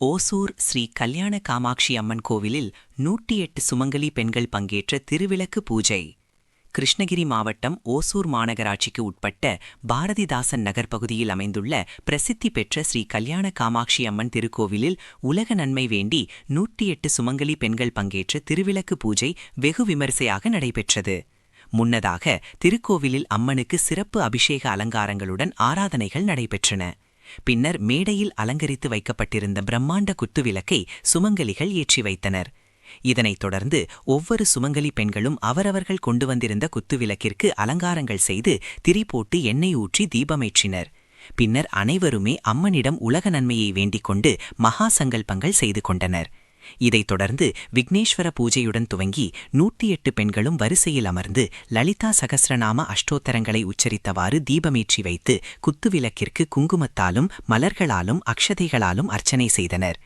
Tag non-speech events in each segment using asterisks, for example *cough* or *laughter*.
ஓசூர் ஸ்ரீ கல்யாண காமாட்சி அம்மன் கோவிலில் நூற்றி எட்டு சுமங்கலி பெண்கள் பங்கேற்ற திருவிளக்கு பூஜை. கிருஷ்ணகிரி மாவட்டம் ஓசூர் மாநகராட்சிக்கு உட்பட்ட பாரதிதாசன் நகர் பகுதியில் அமைந்துள்ள பிரசித்தி பெற்ற ஸ்ரீ கல்யாண காமாட்சி அம்மன் திருக்கோவிலில் உலக நன்மை வேண்டி நூற்றி எட்டு சுமங்கலி பெண்கள் பங்கேற்ற திருவிளக்கு பூஜை வெகு விமரிசையாக நடைபெற்றது. முன்னதாக திருக்கோவிலில் அம்மனுக்கு சிறப்பு அபிஷேக அலங்காரங்களுடன் ஆராதனைகள் நடைபெற்றன. பின்னர் மேடையில் அலங்கரித்து வைக்கப்பட்டிருந்த பிரம்மாண்ட குத்துவிளக்கை சுமங்கலிகள் ஏற்றி வைத்தனர். இதனைத் தொடர்ந்து ஒவ்வொரு சுமங்கலி பெண்களும் அவரவர்கள் கொண்டு வந்திருந்த குத்துவிளக்கிற்கு அலங்காரங்கள் செய்து திரி போட்டு எண்ணெய் ஊற்றி தீபமேற்றினர். பின்னர் அனைவருமே அம்மனிடம் உலக நன்மையை வேண்டிக் கொண்டு மகா சங்கல்பங்கள் செய்து கொண்டனர். இதைத் தொடர்ந்து விக்னேஸ்வர பூஜையுடன் துவங்கி நூற்றி எட்டு பெண்களும் வரிசையில் அமர்ந்து லலிதா சகசிரநாம அஷ்டோத்தரங்களை உச்சரித்தவாறு தீபமேற்றி வைத்து குத்துவிளக்கிற்கு குங்குமத்தாலும் மலர்களாலும் அக்ஷதைகளாலும் அர்ச்சனை செய்தனர்.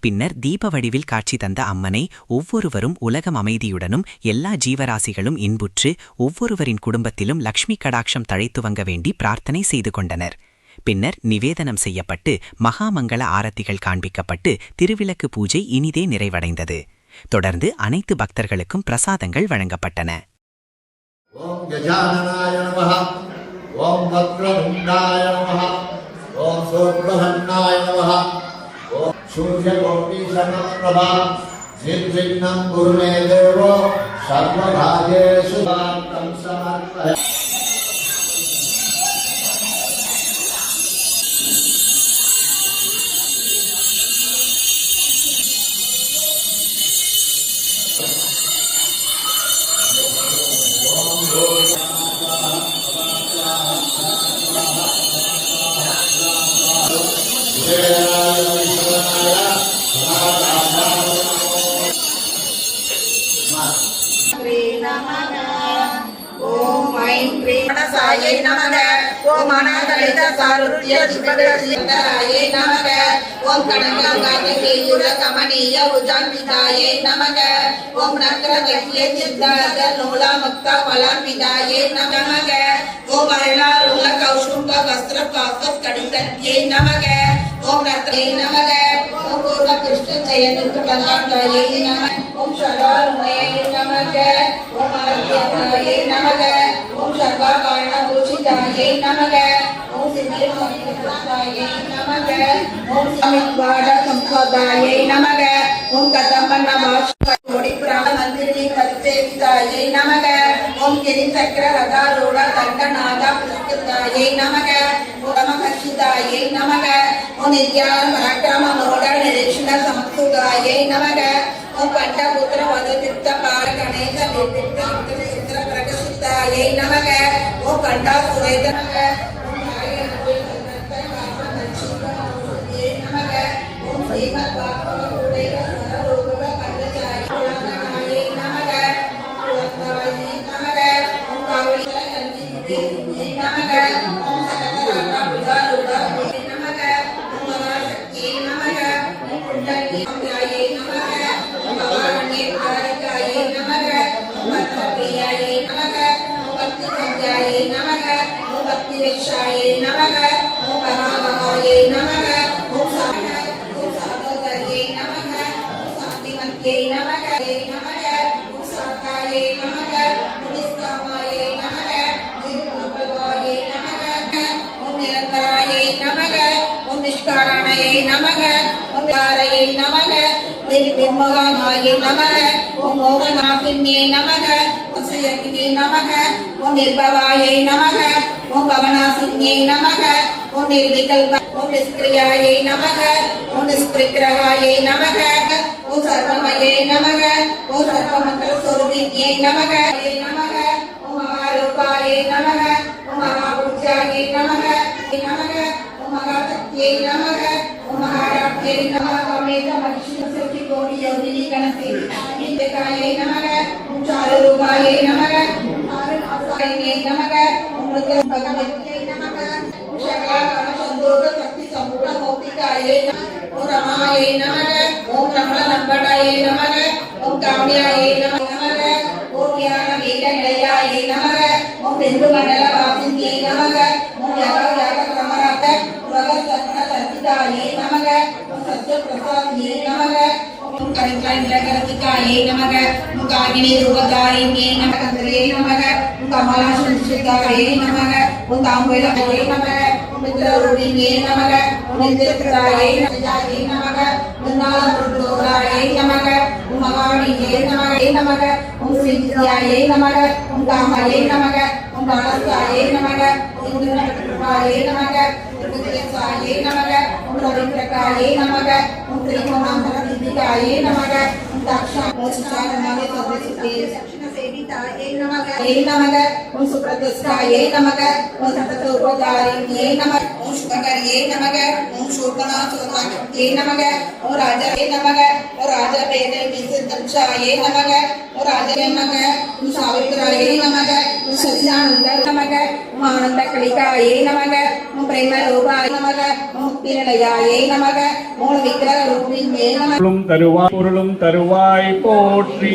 பின்னர் தீப வடிவில் காட்சி தந்த அம்மனை ஒவ்வொருவரும் உலகம் அமைதியுடனும் எல்லா ஜீவராசிகளும் இன்புற்று ஒவ்வொருவரின் குடும்பத்திலும் லக்ஷ்மி கடாட்சம் தழைத்துவங்க வேண்டி பிரார்த்தனை செய்து கொண்டனர். பின்னர் நிவேதனம் செய்யப்பட்டு மகாமங்கள ஆரத்திகள் காண்பிக்கப்பட்டு திருவிளக்கு பூஜை இனிதே நிறைவடைந்தது. தொடர்ந்து அனைத்து பக்தர்களுக்கும் பிரசாதங்கள் வழங்கப்பட்டன. ஓம் ஐம் க்ரீம் மனசாயை நமக. ஓம் அநாதலித சாருத்ய சுபகராயே நமக. ஓம் கனகாங்காதிகேயுர கமனீய உஜான்விதாயே நமக. ஓம் நக்ரதக்கிய சித்தாத நூலா முக்த பலான்விதாயே நமக. ஓம் அருளாருள்ள கௌஷும்ப வஸ்திர பாக்கத் கடிதத்யே நமக. ஓம் ரத்ரே நமக. ஓம் பூர்வ கிருஷ்ண ஜெயனுக்கு பதாங்காயே நமக ஓம் நமக. ஓம் நமக. ओम शर्वाकारण भूषितायै नमः ओम सिद्धिमोहितायै नमः ओम अमितवाड संपदायै नमः ओम कदम्बन्न वासुकोटि प्राणमन्दिरि परिसेवितायै नमः ओम गिरिचक्र रथारूढ दण्डनाद पुष्कृतायै नमः परमभक्षितायै नमः ॐ नित्यान् पराक्रममोड निरीक्षण संस्कृतायै नमः ॐ पट्टपुत्र वदतित्त पार गणेश निर्दिष्ट சித்திர நமக. ஓ கண்டா சுரேத நமக. ஓம் நாராயண பக்தி சத்யாயே நமக ஓம் பக்தி ரக்ஷாயே நமக ஓம் பராமகாயே நமக ஓம் சாக ஓம் சாகோதரியே நமக ஓம் சாந்திமத்யே நமக நமக ஓம் சாகாயே நமக ஓம் நிஸ்காமாயே நமக நிர்மலபவாயே நமக ஓம் நிரந்தராயே நமக ஓம் நிஷ்காரணயே நமக ஓம் தாரையே நமக நிர்விமுகமாயே நமக ஓம் மோகநாபின்யே நமக ஓம் சுயகினே நமக ஓம் நிர்பவாயை நமக ஓம் பவனாசின்யே நமக ஓம் நிர்விகல்ப ஓம் நிஷ்கிரியாயை நமக ஓம் நிஷ்கிரிகிரகாயை நமக ஓம் சர்வமயே நமக ஓம் சர்வமந்திர சொருபின்யே நமக நமக ஓம் மகாரூபாயை நமக ஓம் மகாபூஜாயை நமக நமக ஓம் மகாசக்தியை நமக ஓம் மகாராஜ்யை நமக அமேத மனுஷ்ய சக்தி கோடி யோகினி கணசி நித்யகாயை நமக ஓம் சாரூபாயை நமக ஓம் ஆருணாசாயினே நமக ஓம் ருத்ர பகவத்யை நமக ஓம் சகலாகண சந்தோக சக்தி சம்பூர்ண மௌக்திகாயை நமக ஓம் ரமாயை நமக ஓம் ரமண நம்படாயை நமக ஓம் காமியாயை நமக ஓம் ஞான வீர நிலையாயை நமக ஓம் பிந்து கருத்தாயிரத்துக்காயே நமக முகாகினி ரூபதாரிங்கே நமகந்தரே நமக முகமலா சுல்சிதாயே நமக முகாம்புலகே நமக முந்திரூபிங்கே நமக முந்திரதாயே நமகாயே நமக முன்னாலமுருகோதாயே நமக உமகாணியே நமகே நமக உம்சித்தியாயே நமக உண்டாமையே நமக உண்டாளத்தாயே நமக உந்திரநாயே நமக உந்திரசாயே நமக உந்திரகாயே நமக உந்திரகோணாந்தர सेविताये नमः दक्षां मोचिताय नमः सर्वसुते सेविताये नमः ये नमः ओम सुप्रतिष्ठाये नमः ओम सततोपकारिण्ये नमः ओम शुभकर्ये नमः ओम शोकनाथोमाये नमः ओम राजाये नमः ओम राजा भेदे विसिद्धक्षाये नमः ओम राजाये नमः ओम सावित्राये नमः ಸಚ್ಚಿದಾನಂದ ನಮಗ ಉಮಾನಂದ ಕಲಿಕಾಯೇ ನಮಗ பிரேம ரூபாய நமக முக்திநிலையாயே நமக மூல விக்கிரக ரூபியே நமக. பொருளும் தருவாய் பொருளும் தருவாய் போற்றி.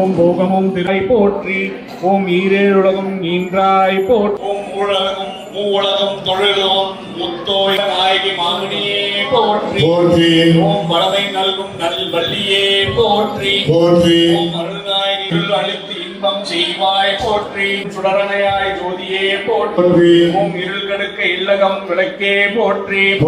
ஓம் போகமும் திரை போற்றி. ஓம் ஈரேழுலகம் ஈன்றாய் போற்றி. ஓம் உலகம் மூலகம் தொழிலும் முத்தோய நாயகி மாமணியே போற்றி. போற்றி. ஓம் வளமை நல்கும் நல் வள்ளியே போற்றி. போற்றி. ஓம் அருள்நாயகி அளித்து இன்பம் செய்வாய் போற்றி. சுடரணையாய் ஜோதியே போற்றி. ஓம் இருள் கடுக்க இல்லகம் விளக்கே போற்றி. *laughs*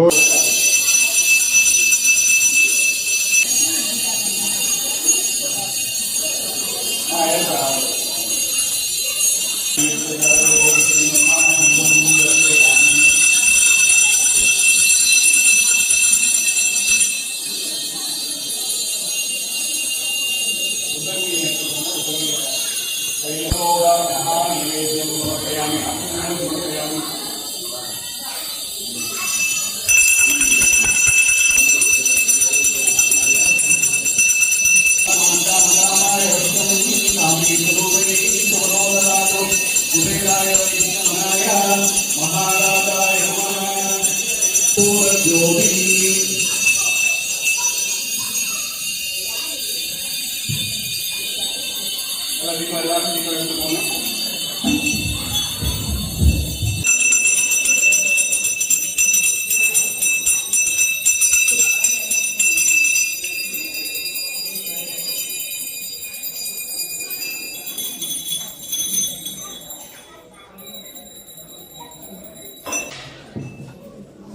Ayo, kami ingin memperkayami, kami ingin memperkayami.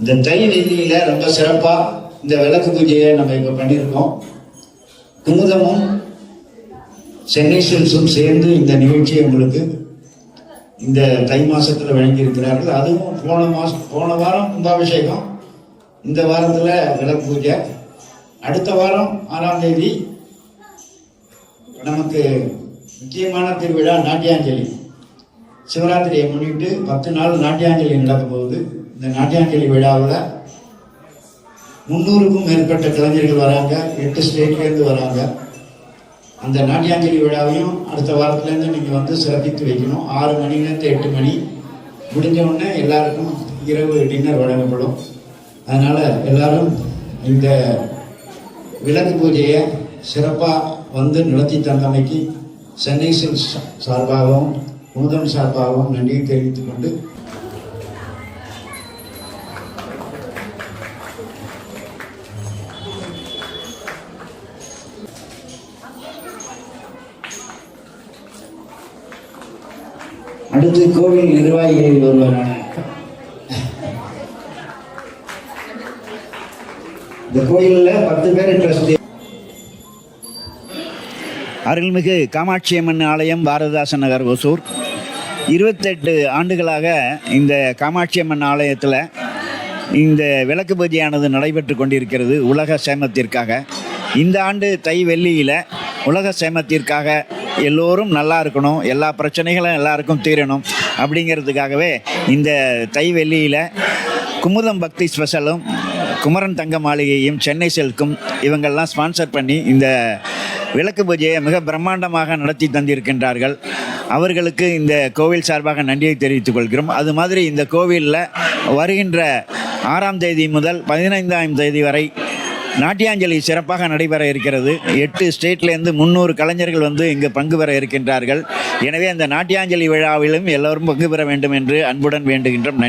இந்த தை நிதியில ரொம்ப சிறப்பா இந்த விளக்கு பூஜையை நம்ம இப்ப பண்ணியிருக்கோம். குமுதமும் சென்னை சில்ஸும் சேர்ந்து இந்த நிகழ்ச்சியை உங்களுக்கு இந்த தை மாசத்துல வழங்கியிருக்கிறார்கள். அதுவும் போன மாசம் போன வாரம் கும்பாபிஷேகம். இந்த வாரத்துல விளக்கு பூஜை. அடுத்த வாரம் ஆறாம் தேதி நமக்கு முக்கியமான திருவிழா நாட்டியாஞ்சலி. சிவராத்திரியை முன்னிட்டு பத்து நாள் நாட்டியாஞ்சலி நடக்க போகுது இந்த நாட்டியாஞ்சலி விழாவில் முந்நூறுக்கும் மேற்பட்ட கலைஞர்கள் வராங்க எட்டு ஸ்டேட்லேருந்து வராங்க. அந்த நாட்டியாஞ்சலி விழாவையும் அடுத்த வாரத்துலேருந்து நீங்கள் வந்து சிறப்பித்து வைக்கணும். ஆறு மணிலேருந்து எட்டு மணி முடிஞ்ச உடனே எல்லாருக்கும் இரவு டின்னர் வழங்கப்படும். அதனால் எல்லாரும் இந்த விளக்கு பூஜையை சிறப்பாக வந்து நடத்தி தந்தமைக்கு சென்னை சில்ஸ் சார்பாகவும் முதன் சார்பாகவும் நன்றியை தெரிவித்துக் கொண்டு அடுத்து கோவில் நிர்வாகிகளில் ஒருவரான இந்த கோயிலில் பத்து பேர் ட்ரஸ்டி அருள்மிகு காமாட்சி அம்மன் ஆலயம் பாரதிதாசன் நகர் ஒசூர் இருபத்தெட்டு ஆண்டுகளாக இந்த காமாட்சி அம்மன் ஆலயத்தில் இந்த விளக்கு பூஜையானது நடைபெற்று கொண்டிருக்கிறது உலக சேமத்திற்காக. இந்த ஆண்டு தை வெள்ளியில் உலக சேமத்திற்காக எல்லோரும் நல்லா இருக்கணும் எல்லா பிரச்சனைகளும் எல்லாருக்கும் தீரணும் அப்படிங்கிறதுக்காகவே இந்த தை வெள்ளியில் குமுதம் பக்தி ஸ்பெஷலும் குமரன் தங்க மாளிகையும் சென்னை செல்க்கும் இவங்கெல்லாம் ஸ்பான்சர் பண்ணி இந்த விளக்கு பூஜையை மிக பிரம்மாண்டமாக நடத்தி தந்திருக்கின்றார்கள். அவர்களுக்கு இந்த கோவில் சார்பாக நன்றியை தெரிவித்துக் கொள்கிறோம். அது மாதிரி இந்த கோவிலில் வருகின்ற ஆறாம் தேதி முதல் பதினைந்தாம் தேதி வரை நாட்டியாஞ்சலி சிறப்பாக நடைபெற இருக்கிறது. எட்டு ஸ்டேட்லேருந்து முந்நூறு கலைஞர்கள் வந்து இங்கு பங்கு பெற இருக்கின்றார்கள். எனவே அந்த நாட்டியாஞ்சலி விழாவிலும் எல்லோரும் பங்கு பெற வேண்டும் என்று அன்புடன் வேண்டுகின்றோம். நன்றி